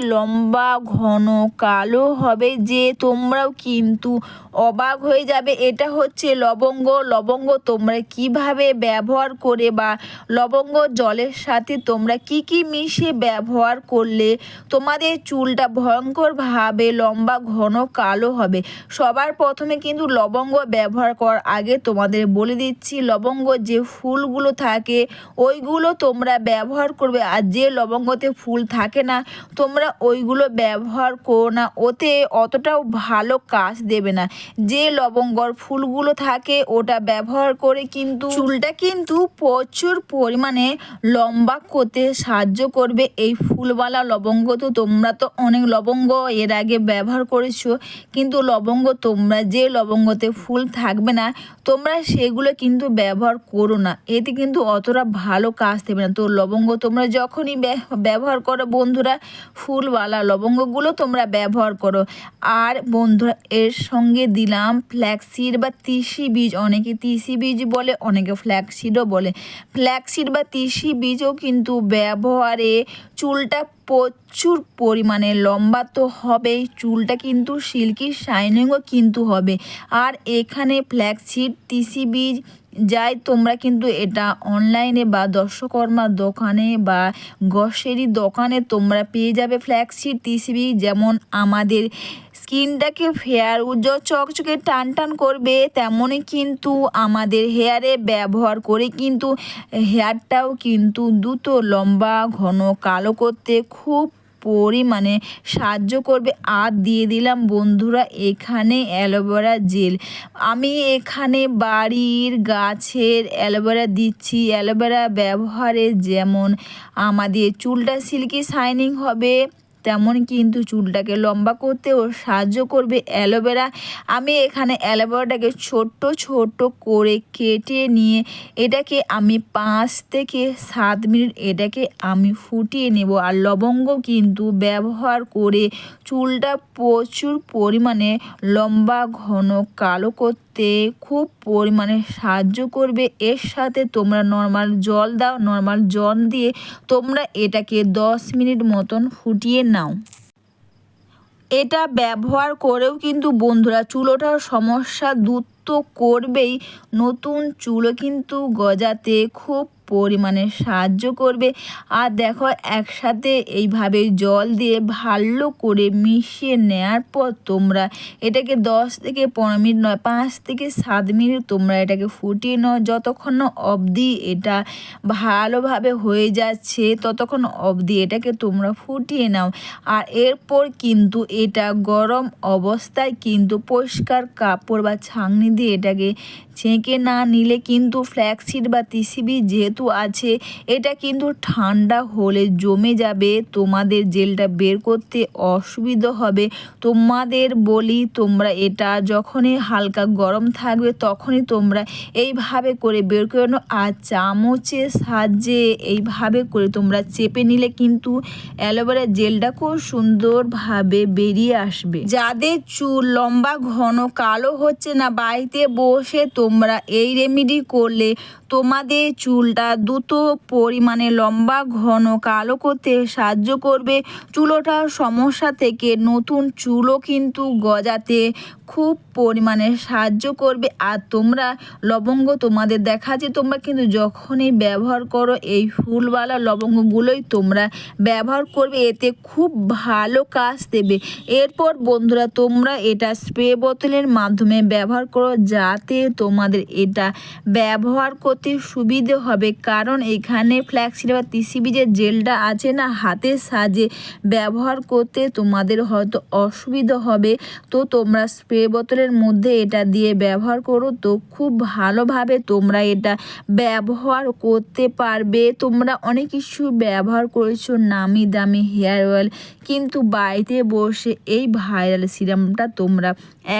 লম্বা, ঘন, কালো হবে যে তোমরাও কিন্তু অবাক হয়ে যাবে। এটা হচ্ছে লবঙ্গ। লবঙ্গ তোমরা কীভাবে ব্যবহার করে বা লবঙ্গ জলের সাথে তোমরা কি কি মিশিয়ে ব্যবহার করলে তোমাদের চুলটা ভয়ঙ্করভাবে লম্বা, ঘন, কালো হবে। সবার প্রথমে কিন্তু লবঙ্গ ব্যবহার করার আগে তোমাদের বলে দিচ্ছি, লবঙ্গ যে ফুলগুলো থাকে, ওইগুলো তোমরা ব্যবহার করবে। আর যে লবঙ্গতে ফুল থাকে না, তোমরা ওইগুলো ব্যবহার করো না, ওতে অতটাও ভালো কাজ দেবে না। যে লবঙ্গর ফুলগুলো থাকে, ওটা ব্যবহার করে কিন্তু চুলটা কিন্তু প্রচুর পরিমাণে লম্বা করতে সাহায্য করবে। এই ফুলওয়ালা লবঙ্গ তো তোমরা তো অনেক লবঙ্গ এর আগে ব্যবহার করেছ, কিন্তু লবঙ্গ তোমরা যে লবঙ্গতে ফুল থাকবে না, তোমরা সেগুলো কিন্তু ব্যবহার করো না। এতে কিন্তু অতটা ভালো কাজ দেবে না। তো লবঙ্গ তোমরা যখনই ব্যব- ব্যবহার করো বন্ধুরা ফুলওয়ালা লবঙ্গগুলো তোমরা ব্যবহার করো। আর বন্ধুরা, এর সঙ্গে দিলাম ফ্ল্যাক্সিড বা তিসি বীজ। অনেকে তিসি বীজ বলে, অনেকে ফ্ল্যাক্সিডও বলে। ফ্ল্যাক্সিড বা তিসি বীজও কিন্তু ব্যবহারে চুলটা প্রচুর পরিমাণে লম্বা তো হবেই, চুলটা কিন্তু সিল্কি শাইনিংও কিন্তু হবে। আর এখানে ফ্ল্যাক্সিড তিসি বীজ যাই, তোমরা কিন্তু এটা অনলাইনে বা দর্শকর্মার দোকানে বা গ্রসারি দোকানে তোমরা পেয়ে যাবে ফ্ল্যাক্সিড তিসি বীজ যেমন আমাদের স্কিনটাকে ফেয়ার উজ্জ্বল, চকচকে টান টান করবে, তেমনই কিন্তু আমাদের হেয়ারে ব্যবহার করে কিন্তু হেয়ারটাও কিন্তু দ্রুত লম্বা, ঘন, কালো করতে খুব পরিমাণে সাহায্য করবে। আর দিয়ে দিলাম, বন্ধুরা, এখানে অ্যালোভেরা জেল। আমি এখানে বাড়ির গাছের অ্যালোভেরা দিচ্ছি। অ্যালোভেরা ব্যবহারে যেমন আমাদের চুলটা সিল্কি শাইনিং হবে তেমন কিন্তু চুলটাকে লম্বা করতেও সাহায্য করবে অ্যালোভেরা। আমি এখানে অ্যালোভেরাটাকে ছোট্ট ছোট্ট করে কেটে নিয়ে এটাকে আমি পাঁচ থেকে সাত মিনিট এটাকে আমি ফুটিয়ে নেব। আর লবঙ্গ কিন্তু ব্যবহার করে চুলটা প্রচুর পরিমাণে লম্বা, ঘন, কালো করতে খুব পরিমাণে সাহায্য করবে। এর সাথে তোমরা নর্মাল জল দাও নর্মাল জল দিয়ে তোমরা এটাকে দশ মিনিট মতন ফুটিয়ে নাও। এটা ব্যবহার করেও কিন্তু বন্ধুরা চুলোটার সমস্যা দূর তো করবেই। নতুন চুলো কিন্তু গজাতে খুব পরিমাণে সাহায্য করবে। আর দেখো, একসাথে এইভাবে জল দিয়ে ভালো করে মিশিয়ে নেওয়ার পর তোমরা এটাকে দশ থেকে পনেরো মিনিট নয়, পাঁচ থেকে সাত মিনিট তোমরা এটাকে ফুটিয়ে নাও। যতক্ষণ অবধি এটা ভালোভাবে হয়ে যাচ্ছে, ততক্ষণ অবধি এটাকে তোমরা ফুটিয়ে নাও। আর এরপর কিন্তু এটা গরম অবস্থায় কিন্তু পরিষ্কার কাপড় বা ছাঁকনি দিয়ে এটাকে ছেঁকে না নিলে কিন্তু ফ্ল্যাক্সিড বা তিসিবি যেহেতু আছে। এটা কিন্তু ঠান্ডা হলে জমে যাবে। তোমাদের জেলটা বের করতে অসুবিধা হবে। তোমাদের বলি, তোমরা এটা যখনই হালকা গরম থাকবে, তখনই তোমরা এইভাবে করে বের করে নাও। আর চামচের সাহায্যে এইভাবে করে তোমরা চেপে নিলে কিন্তু অ্যালোভেরা জেলটা খুব সুন্দরভাবে বেরিয়ে আসবে। যাদের চুল লম্বা, ঘন, কালো হচ্ছে না, বাড়িতে বসে তোমরা এই রেমেডি করলে তোমাদের চুলটা দ্রুত পরিমাণে লম্বা, ঘন, কালো করতে সাহায্য করবে। চুল ওঠার সমস্যা থেকে নতুন চুলও কিন্তু গজাতে খুব পরিমাণে সাহায্য করবে। আর তোমরা, লবঙ্গ তোমাদের দেখাচ্ছে তোমরা কিন্তু যখনই ব্যবহার করো, এই ফুলওয়ালা লবঙ্গগুলোই তোমরা ব্যবহার করবে। এতে খুব ভালো কাজ দেবে। এরপর বন্ধুরা, তোমরা এটা স্প্রে বোতলের মাধ্যমে ব্যবহার করো, যাতে তোমাদের এটা ব্যবহার করতে সুবিধে হবে। কারণ এখানে ফ্ল্যাক্সিড বা তিসি বীজের জেলটা আছে না হাতের সাজে ব্যবহার করতে তোমাদের হয়তো অসুবিধা হবে। তো তোমরা স্প্রে বোতলের মধ্যে এটা দিয়ে ব্যবহার করো। তো খুব ভালোভাবে তোমরা এটা ব্যবহার করতে পারবে। তোমরা অনেক কিছু ব্যবহার করেছ, নামি দামি হেয়ার অয়েল। কিন্তু বাড়িতে বসে এই ভাইরাল সিরামটা তোমরা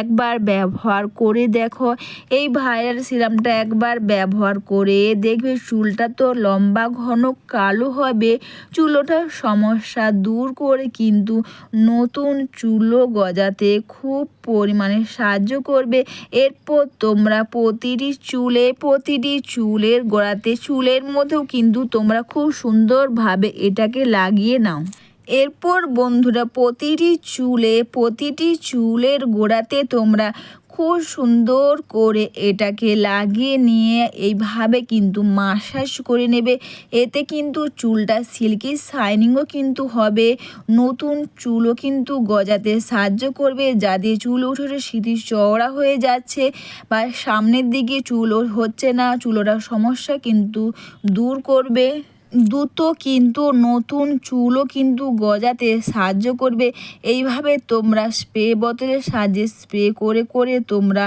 একবার ব্যবহার করে দেখো। এই ভাইরাল সিরামটা একবার ব্যবহার করে দেখবে চুলটা তো লম্বা, ঘন, কালো হবে। চুল ওঠার সমস্যা দূর করে কিন্তু নতুন চুলও গজাতে খুব পরিমাণে সাহায্য করবে। এরপর তোমরা প্রতিটি চুলে, প্রতিটি চুলের গোড়াতে, চুলের মধ্যেও কিন্তু তোমরা খুব সুন্দরভাবে এটাকে লাগিয়ে নাও। এরপর বন্ধুরা, প্রতিটি চুলে, প্রতিটি চুলের গোড়াতে তোমরা খুব সুন্দর করে এটাকে লাগিয়ে নিয়ে এইভাবে কিন্তু মাসাজ করে নেবে। এতে কিন্তু চুলটা সিল্কি শাইনিংও কিন্তু হবে। নতুন চুলও কিন্তু গজাতে সাহায্য করবে। যাদের চুল উঠে উঠে স্মৃতি চওড়া হয়ে যাচ্ছে বা সামনের দিকে চুল হচ্ছে না। চুলোটা সমস্যা কিন্তু দূর করবে। দ্রুত কিন্তু নতুন চুলও কিন্তু গজাতে সাহায্য করবে। এইভাবে তোমরা স্প্রে বোতলের সাহায্যে স্প্রে করে করে তোমরা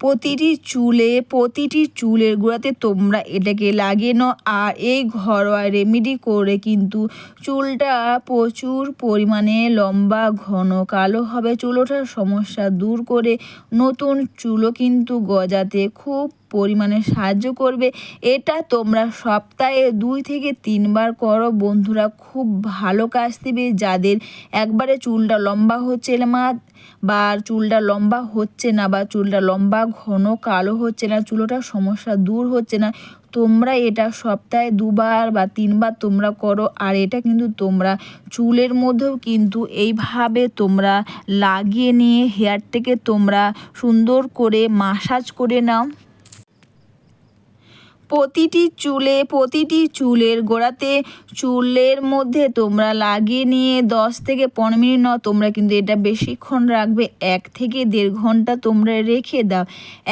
প্রতিটি চুলে, প্রতিটি চুলের গোড়াতে তোমরা এটাকে লাগিয়ে নাও। আর এই ঘরোয়া রেমেডি করে কিন্তু চুলটা প্রচুর পরিমাণে লম্বা, ঘন, কালো হবে। চুল ওঠার সমস্যা দূর করে নতুন চুলও কিন্তু গজাতে খুব পরিমাণে সাহায্য করবে। এটা তোমরা সপ্তাহে দুই থেকে তিনবার করো। বন্ধুরা, খুব ভালো কাজ দেবে। যাদের একবারে চুলটা লম্বা হচ্ছে না বা চুলটা লম্বা হচ্ছে না, বা চুলটা লম্বা, ঘন, কালো হচ্ছে না চুলোটার সমস্যা দূর হচ্ছে না, তোমরা এটা সপ্তাহে দুবার বা তিনবার তোমরা করো। আর এটা কিন্তু তোমরা চুলের মধ্যেও কিন্তু এইভাবে তোমরা লাগিয়ে নিয়ে, হেয়ারটাকে তোমরা সুন্দর করে মাসাজ করে নাও। প্রতিটি চুলে, প্রতিটি চুলের গোড়াতে চুলের মধ্যে তোমরা লাগিয়ে নিয়ে দশ থেকে পনেরো মিনিট নাও, তোমরা কিন্তু এটা বেশিক্ষণ রাখবে। এক থেকে দেড় ঘণ্টা তোমরা রেখে দাও।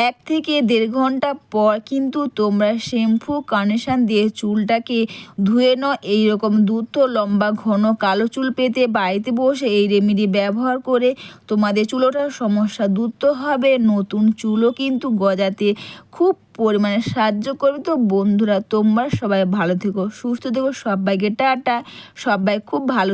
এক থেকে দেড় ঘণ্টা পর কিন্তু তোমরা শ্যাম্পু কন্ডিশন দিয়ে চুলটাকে ধুয়ে নাও। এইরকম দ্রুত, লম্বা, ঘন, কালো চুল পেতে বাড়িতে বসে এই রেমেডি ব্যবহার করে তোমাদের চুলোটার সমস্যা দ্রুত হবে। নতুন চুলও কিন্তু গজাতে খুব পরিমাণে সাহায্য করবে। তো বন্ধুরা, তোমরা সবাই ভালো থেকো, সুস্থ থেকো, সবাইকে টাটা, সবাই খুব ভালো